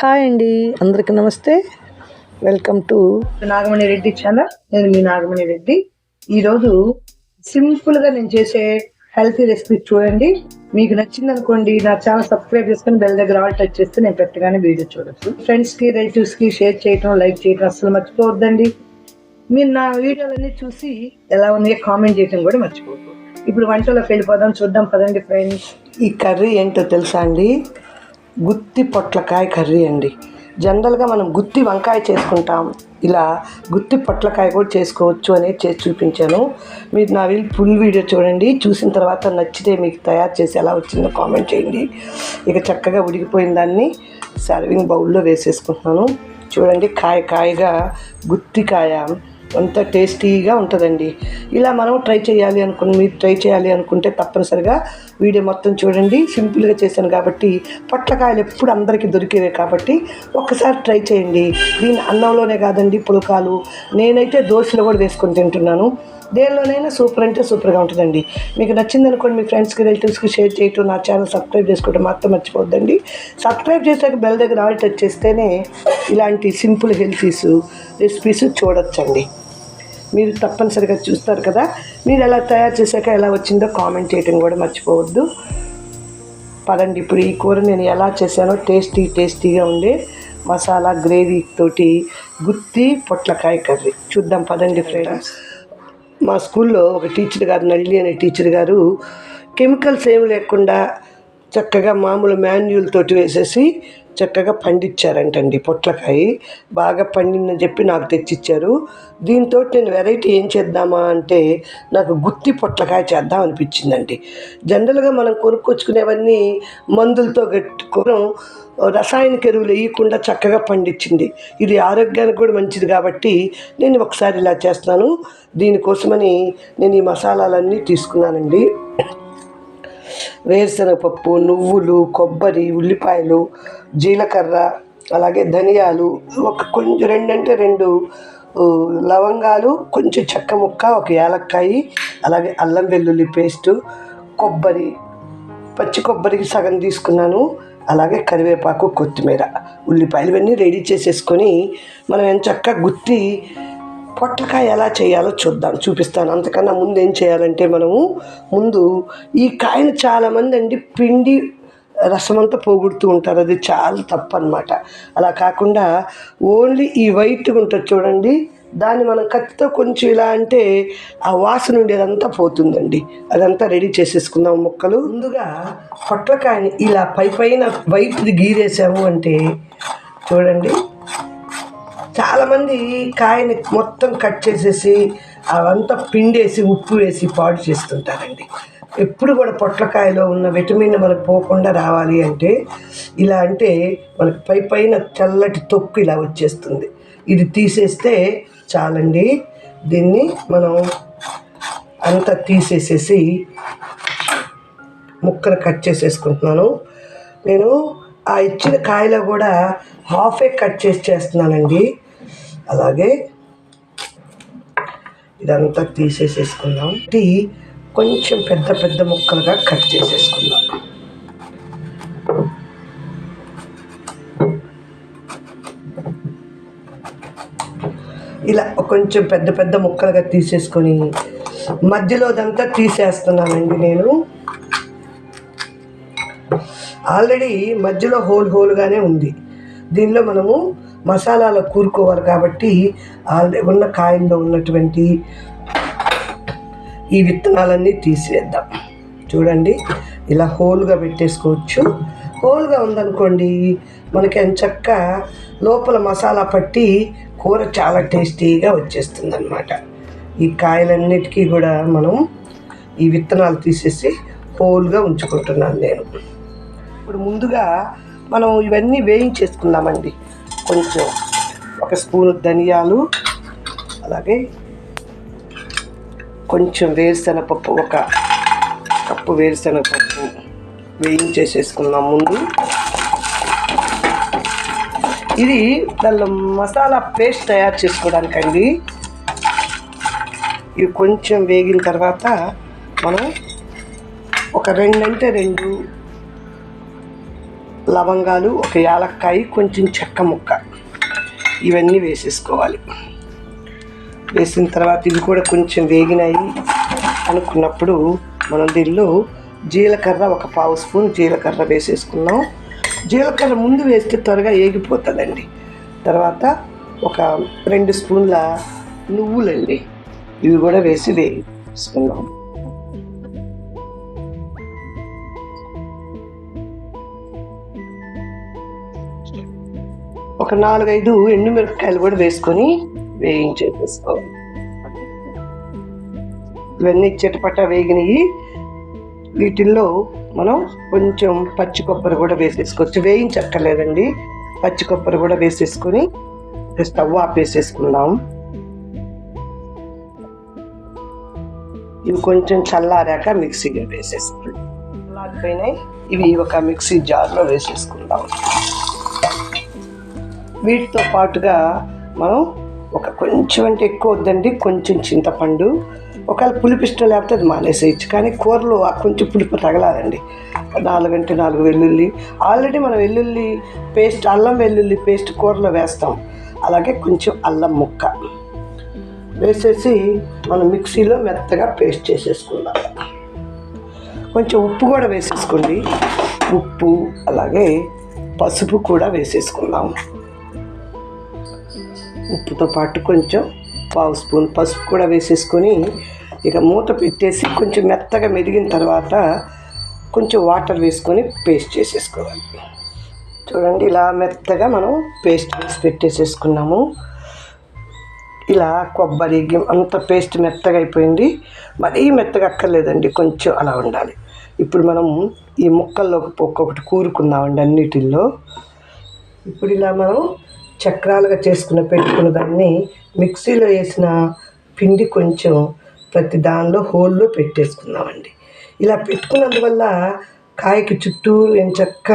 Hi అండి. అందరికీ నమస్తే. Welcome to Nagamani Reddy channel నేను మీ నాగమణి రెడ్డి. ఈరోజు సింపుల్గా నేను చేసే హెల్తీ రెసిపీ చూడండి. మీకు నచ్చింది అనుకోండి నా ఛానల్ సబ్స్క్రైబ్ చేసుకుని బెల్ దగ్గర ఆల్ టచ్ చేస్తే నేను పెట్టగానే వీడియో చూడొచ్చు. ఫ్రెండ్స్కి రిలేటివ్స్కి షేర్ చేయటం లైక్ చేయటం అసలు మర్చిపోవద్దండి. మీరు నా వీడియోలన్నీ చూసి ఎలా ఉన్నాయో కామెంట్ చేయటం కూడా మర్చిపోవద్దు. ఇప్పుడు వంటలోకి వెళ్ళిపోదాం చూద్దాం పదండి ఫ్రెండ్స్ ఈ కర్రీ ఏంటో తెలుసా అండి? గుత్తి పొట్లకాయ కర్రీ అండి. జనరల్గా మనం గుత్తి వంకాయ చేసుకుంటాం. ఇలా గుత్తి పొట్లకాయ కూడా చేసుకోవచ్చు అనేది చేసి చూపించాను. మీరు నా వీళ్ళు ఫుల్ వీడియో చూడండి. చూసిన తర్వాత నచ్చితే మీకు తయారు చేసి ఎలా వచ్చిందో కామెంట్ చేయండి. ఇక చక్కగా ఉడికిపోయిన దాన్ని సర్వింగ్ బౌల్లో వేసేసుకుంటున్నాను. చూడండి కాయ కాయగా గుత్తి కాయ. అంత టేస్టీగా ఉంటుందండి. ఇలా మనం ట్రై చేయాలి అనుకుని మీరు ట్రై చేయాలి అనుకుంటే తప్పనిసరిగా వీడియో మొత్తం చూడండి. సింపుల్గా చేశాను కాబట్టి పొట్లకాయలు ఎప్పుడు అందరికీ దొరికేవే కాబట్టి ఒక్కసారి ట్రై చేయండి. దీని అన్నంలోనే కాదండి పులకాలు. నేనైతే దోశలో కూడా వేసుకొని తింటున్నాను. దేనిలోనైనా సూపర్ అంటే సూపర్గా ఉంటుందండి. మీకు నచ్చింది అనుకోండి మీ ఫ్రెండ్స్కి రిలేటివ్స్కి షేర్ చేయటం నా ఛానల్ సబ్స్క్రైబ్ చేసుకోవడం మాత్రం మర్చిపోద్దండి సబ్స్క్రైబ్ చేశాక బెల్ దగ్గర ఆల్ టచ్ చేస్తేనే ఇలాంటి సింపుల్ హెల్తీస్ రెసిపీస్ చూడొచ్చండి. మీరు తప్పనిసరిగా చూస్తారు కదా. మీరు ఎలా తయారు చేశాక ఎలా వచ్చిందో కామెంట్ చేయడం కూడా మర్చిపోవద్దు. పదండి ఇప్పుడు ఈ కూర నేను ఎలా చేశానో టేస్టీ టేస్టీగా ఉండే మసాలా గ్రేవీ తోటి గుత్తి పొట్లకాయ కర్రీ. చూద్దాం పదండి ఫ్రెండ్స్ మా స్కూల్లో ఒక టీచర్ గారు నల్లి అనే టీచర్ గారు కెమికల్స్ ఏమి లేకుండా చక్కగా మామూలు మాన్యువల్ తోటి వేసేసి చక్కగా పండించారంటండి పొట్లకాయ. బాగా పండిందని చెప్పి నాకు తెచ్చిచ్చారు. దీంతో నేను వెరైటీ ఏం చేద్దామా అంటే నాకు గుత్తి పొట్లకాయ చేద్దాం అనిపించిందండి. జనరల్గా మనం కొనుక్కొచ్చుకునేవన్నీ మందులతో గట్టుకోవడం రసాయనిక ఎరువులు వేయకుండా చక్కగా పండించింది ఇది ఆరోగ్యానికి కూడా మంచిది కాబట్టి నేను ఒకసారి ఇలా చేస్తాను దీనికోసమని నేను ఈ మసాలాలన్నీ తీసుకున్నానండి. వేరుశనగపప్పు నువ్వులు కొబ్బరి ఉల్లిపాయలు జీలకర్ర అలాగే ధనియాలు ఒక కొంచెం రెండంటే రెండు లవంగాలు కొంచెం చెక్క ముక్క ఒక యాలక్కాయి అలాగే అల్లం వెల్లుల్లి పేస్టు కొబ్బరి పచ్చి కొబ్బరికి సగం తీసుకున్నాను అలాగే కరివేపాకు కొత్తిమీర ఉల్లిపాయలు ఇవన్నీ రెడీ చేసేసుకొని మనం ఎంత చక్కగా గుత్తి పొట్లకాయ ఎలా చేయాలో చూద్దాం చూపిస్తాను. అంతకన్నా ముందు ఏం చేయాలంటే మనము ముందు ఈ కాయను చాలామంది అండి పిండి రసమంతా పోగొడుతూ ఉంటారు. అది చాలా తప్పు అనమాట అలా కాకుండా ఓన్లీ ఈ వైట్గా ఉంటుంది చూడండి దాన్ని మనం కత్తితో కొంచెం ఇలా అంటే ఆ వాసన ఉండేదంతా పోతుందండి. అదంతా రెడీ చేసేసుకుందాం ముక్కలు. ముందుగా పొట్లకాయని ఇలా పై పైన వైట్ది గీరేసాము అంటే చూడండి చాలామంది కాయని మొత్తం కట్ చేసేసి అవంతా పిండేసి ఉప్పు వేసి పాడు చేస్తుంటారండి. ఎప్పుడు కూడా పొట్లకాయలో ఉన్న విటమిన్ మనకు పోకుండా రావాలి అంటే ఇలా అంటే మనకి పై పైన తెల్లటి తొక్కు ఇలా వచ్చేస్తుంది. ఇది తీసేస్తే చాలండి. దీన్ని మనం అంతా తీసేసేసి ముక్కలు కట్ చేసేసుకుంటున్నాను. నేను ఆ ఇచ్చిన కాయలో కూడా హాఫే కట్ చేసి చేస్తున్నానండి. అలాగే ఇదంతా తీసేసేసుకుందాం. ఇది కొంచెం పెద్ద పెద్ద ముక్కలుగా కట్ చేసేసుకుందాం. ఇలా కొంచెం పెద్ద పెద్ద ముక్కలుగా తీసేసుకొని మధ్యలోదంతా తీసేస్తున్నానండి నేను. ఆల్రెడీ మధ్యలో హోల్ హోల్గానే ఉంది. దీనిలో మనము మసాలాలు కూరుకోవాలి కాబట్టి ఆల్రెడీ ఉన్న కాయల్లో ఉన్నటువంటి ఈ విత్తనాలన్నీ తీసివేద్దాం చూడండి ఇలా హోల్గా పెట్టేసుకోవచ్చు. హోల్గా ఉందనుకోండి మనకి ఎంచక్క లోపల మసాలా పట్టి కూర చాలా టేస్టీగా వచ్చేస్తుంది అనమాట ఈ కాయలన్నిటికీ కూడా మనం ఈ విత్తనాలు తీసేసి హోల్గా ఉంచుకుంటున్నాను నేను. ఇప్పుడు ముందుగా మనం ఇవన్నీ వేయించేసుకుందామండి. కొంచెం ఒక స్పూన్ ధనియాలు అలాగే కొంచెం వేరుశనగపప్పు ఒక కప్పు వేరుశనగపప్పు వేయించేసేసుకుందాం ముందు. ఇది దానిలో మసాలా పేస్ట్ తయారు చేసుకోవడానికండి. ఇవి కొంచెం వేగిన తర్వాత మనం ఒక రెండంటే రెండు లవంగాలు ఒక యాలక్కాయ కొంచెం చెక్క ముక్క. ఇవన్నీ వేసేసుకోవాలి. వేసిన తర్వాత ఇవి కూడా కొంచెం వేగినాయి అనుకున్నప్పుడు మనం దీనిలో జీలకర్ర ఒక పావు స్పూన్ జీలకర్ర వేసేసుకున్నాం. జీలకర్ర ముందు వేస్తే త్వరగా ఏగిపోతుందండి. తర్వాత ఒక రెండు స్పూన్ల నువ్వులండి. ఇవి కూడా వేసి వేసుకున్నాం ఒక నాలుగైదు ఎండుమిరపకాయలు కూడా వేసుకొని వేయించేసుకోవాలి ఇవన్నీ చిటపట వేగినవి వీటిల్లో మనం కొంచెం పచ్చి కొబ్బరి కూడా వేసేసుకోవచ్చు. వేయించక్కర్లేదండి. పచ్చి కొబ్బరి కూడా వేసేసుకొని స్టవ్ ఆపేసేసుకుందాం ఇవి కొంచెం చల్లారాక మిక్సీగా వేసేసుకుందాం చల్లారిపోయినాయి. ఇవి ఒక మిక్సీ జార్లో వేసేసుకుందాం. వీటితో పాటుగా మనం ఒక కొంచెం అంటే ఎక్కువ వద్దండి కొంచెం చింతపండు ఒకవేళ పులుపు ఇష్టం లేకపోతే అది మానేసేయచ్చు. కానీ కూరలో ఆ కొంచెం పులుపు తగలాలండి. నాలుగంటే నాలుగు వెల్లుల్లి ఆల్రెడీ మనం వెల్లుల్లి పేస్ట్ అల్లం వెల్లుల్లి పేస్ట్ కూరలో వేస్తాం. అలాగే కొంచెం అల్లం ముక్క వేసేసి మనం మిక్సీలో మెత్తగా పేస్ట్ చేసేసుకుందాం. కొంచెం ఉప్పు కూడా వేసేసుకోండి. ఉప్పు అలాగే పసుపు కూడా వేసేసుకుందాం. ఉప్పుతో పాటు కొంచెం పావు స్పూన్ పసుపు కూడా వేసేసుకొని ఇక మూత పెట్టేసి కొంచెం మెత్తగా మెరిగిన తర్వాత కొంచెం వాటర్ వేసుకొని పేస్ట్ చేసేసుకోవాలి. చూడండి ఇలా మెత్తగా మనం పేస్ట్ వేసి పెట్టేసేసుకున్నాము. ఇలా కొబ్బరి అంత పేస్ట్ మెత్తగా అయిపోయింది. మరీ మెత్తగా అక్కర్లేదండి కొంచెం అలా ఉండాలి. ఇప్పుడు మనం ఈ ముక్కల్లో ఒక్కొక్కటి కూరుకుందామండి అన్నిటిల్లో. ఇప్పుడు ఇలా మనం చక్రాలుగా చేసుకున్న పెట్టుకున్న దాన్ని మిక్సీలో వేసిన పిండి కొంచెం ప్రతి దానిలో హోల్లో పెట్టేసుకుందామండి. ఇలా పెట్టుకున్నందువల్ల కాయకి చుట్టూరు ఎంచక్క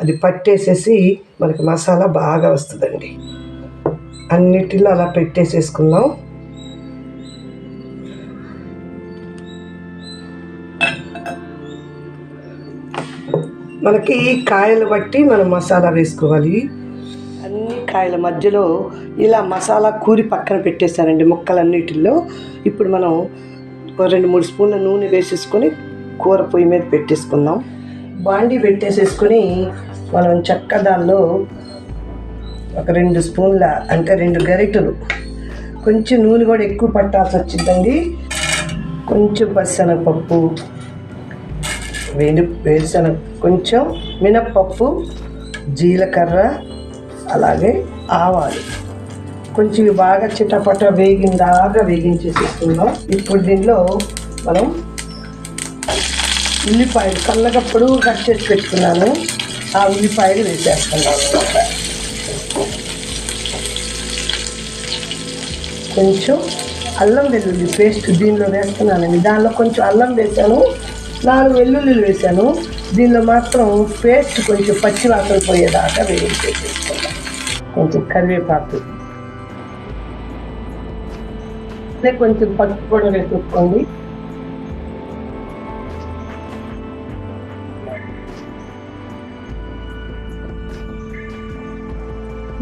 అది పట్టేసేసి మనకి మసాలా బాగా వస్తుందండి. అన్నిటిలో అలా పెట్టేసేసుకుందాం. మనకి కాయలు బట్టి మనం మసాలా వేసుకోవాలి. అన్ని కాయల మధ్యలో ఇలా మసాలా కూరి పక్కన పెట్టేశానండి ముక్కలన్నిటిలో. ఇప్పుడు మనం రెండు మూడు స్పూన్ల నూనె వేసేసుకొని కూర పొయ్యి మీద పెట్టేసుకుందాం. బాండి పెట్టేసేసుకొని మనం చెక్క దానిలో ఒక రెండు స్పూన్ల అంటే రెండు గరిటలు. కొంచెం నూనె కూడా ఎక్కువ పట్టాల్సి వచ్చిందండి. కొంచెం పచ్చనగపప్పు వేడి వేరుశనగ కొంచెం మినప్పప్పు జీలకర్ర అలాగే ఆవాలు. కొంచెం బాగా చిటపట వేగిందాగా వేగించేసేసుకుందాం. ఇప్పుడు దీనిలో మనం ఉల్లిపాయలు కళ్ళకప్పుడు కట్ చేసి పెట్టుకున్నాను. ఆ ఉల్లిపాయలు వేసేస్తున్నాను కొంచెం అల్లం వెల్లుల్లి పేస్ట్ దీనిలో వేస్తున్నానండి దానిలో కొంచెం అల్లం వేసాను నాలుగు వెల్లుల్లిలు వేసాను దీనిలో మాత్రం పేస్ట్ కొంచెం పచ్చి వాసన పోయేదాకా వేయించేసేసుకుందాం. కొంచెం కరివేపాకు. అదే కొంచెం పసుపు కూడా వేసేసుకోండి.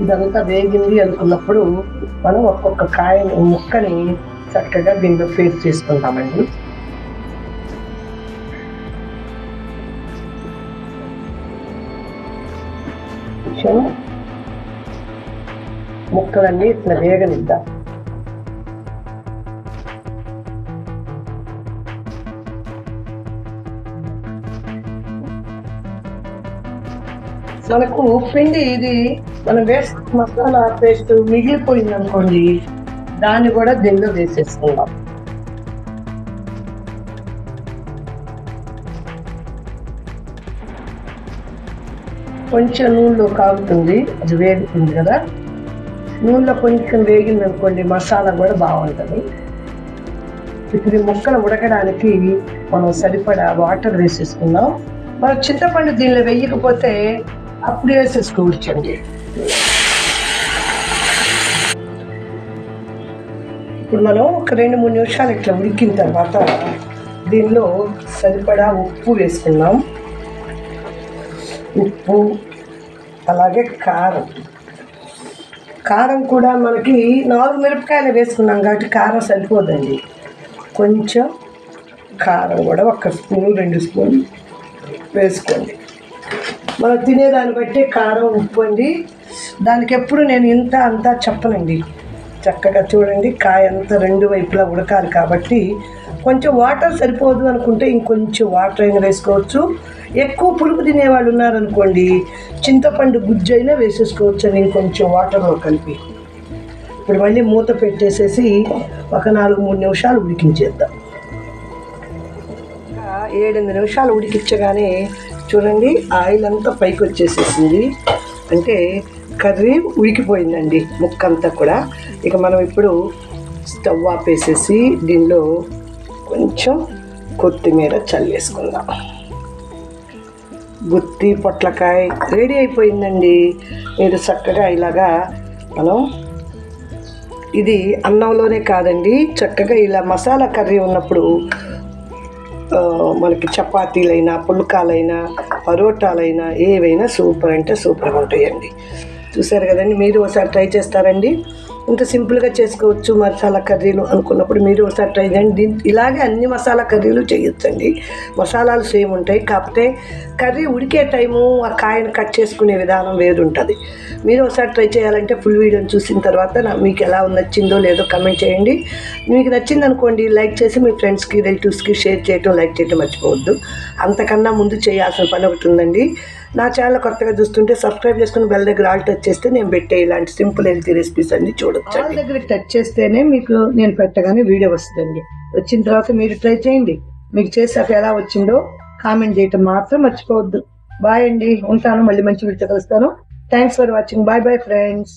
ఇదంతా వేగింది అనుకున్నప్పుడు మనం ఒక్కొక్క కాయని ముక్కని చక్కగా దీనిలో పేస్ట్ చేసుకుంటామండి. కొంచెం ముక్కలన్నీ ఇట్లా వేగనిద్దాం? మనకు పిండి ఇది మనం వేస్ట్ మసాలా పేస్ట్ మిగిలిపోయింది అనుకోండి దాన్ని కూడా దీనిలో వేసేసుకుందాం. కొంచెం నూనెలో కాగుతుంది అది వేగుతుంది కదా? నూనెలో కొంచెం వేగింది అనుకోండి మసాలా కూడా బాగుంటుంది. ఇప్పుడు ఈ ముక్కలు ఉడకడానికి మనం సరిపడా వాటర్ వేసేసుకుందాం. మనం చింతపండు దీనిలో వేయకపోతే అప్పుడు వేసేసుకోవచ్చండి ఇప్పుడు మనం ఒక రెండు మూడు నిమిషాలు ఇట్లా ఉడికిన తర్వాత దీనిలో సరిపడా ఉప్పు వేసుకున్నాం ఉప్పు అలాగే కారం. కారం కూడా మనకి నాలుగు మిరపకాయలు వేసుకున్నాం కాబట్టి కారం సరిపోదండి. కొంచెం కారం కూడా ఒక స్పూన్ రెండు స్పూన్ వేసుకోండి. మనం తినేదాన్ని బట్టి కారం ఉప్పు అండి. దానికి ఎప్పుడు నేను ఇంత అంతా చెప్పనండి. చక్కగా చూడండి కాయ అంతా రెండు వైపులా ఉడకాలి కాబట్టి కొంచెం వాటర్ సరిపోదు అనుకుంటే ఇంకొంచెం వాటర్ అయినా వేసుకోవచ్చు. ఎక్కువ పులుపు తినేవాళ్ళు ఉన్నారనుకోండి చింతపండు గుజ్జు అయినా వేసేసుకోవచ్చు అని ఇంకొంచెం వాటర్లో కలిపి. ఇప్పుడు మళ్ళీ మూత పెట్టేసేసి ఒక నాలుగు మూడు నిమిషాలు ఉడికించేద్దాం. ఏడెనిమిది నిమిషాలు ఉడికించగానే చూడండి ఆయిల్ అంతా పైకి వచ్చేసేసింది. అంటే కర్రీ ఉడికిపోయిందండి ముక్కంతా కూడా. ఇక మనం ఇప్పుడు స్టవ్ ఆపేసేసి దీనిలో కొంచెం కొత్తిమీర చల్లేసుకుందాం. గుత్తి పొట్లకాయ రెడీ అయిపోయిందండి. మీరు చక్కగా ఇలాగా మనం ఇది అన్నంలోనే కాదండి చక్కగా ఇలా మసాలా కర్రీ ఉన్నప్పుడు మనకి చపాతీలైనా పుల్కాలైనా పరోటాలైనా ఏవైనా సూపర్ అంటే సూపర్గా ఉంటాయండి. చూసారు కదండి మీరు ఒకసారి ట్రై చేస్తారండి. ఇంత సింపుల్గా చేసుకోవచ్చు మసాలా కర్రీలు అనుకున్నప్పుడు మీరు ఒకసారి ట్రై చేయండి. ఇలాగే అన్ని మసాలా కర్రీలు చేయొచ్చండి. మసాలాలు సేమ్ ఉంటాయి కాకపోతే కర్రీ ఉడికే టైము ఆ కాయను కట్ చేసుకునే విధానం వేరు ఉంటుంది మీరు ఒకసారి ట్రై చేయాలంటే ఫుల్ వీడియోని చూసిన తర్వాత మీకు ఎలా నచ్చిందో లేదో కమెంట్ చేయండి. మీకు నచ్చింది అనుకోండి లైక్ చేసి మీ ఫ్రెండ్స్కి రిలేటివ్స్కి షేర్ చేయటం లైక్ చేయటం మర్చిపోవద్దు. అంతకన్నా ముందు చేయాల్సిన పని ఒకటి ఉందండి. నా ఛానల్ కొత్తగా చూస్తుంటే సబ్స్క్రైబ్ చేసుకుని బెల్ దగ్గర ఆల్ టచ్ చేస్తే నేను పెట్టే ఇలాంటి సింపుల్ హెల్తీ రెసిపీస్ అన్ని చూడొచ్చు ఆల్ దగ్గర టచ్ చేస్తేనే మీకు నేను పెట్టగానే వీడియో వస్తుందండి. వచ్చిన తర్వాత మీరు ట్రై చేయండి. మీకు చేసాక ఎలా వచ్చిందో కామెంట్ చేయటం మాత్రం మర్చిపోవద్దు. బాయ్ అండి ఉంటాను మళ్ళీ మంచి వీడియో కలుస్తాను. Thanks for watching bye bye friends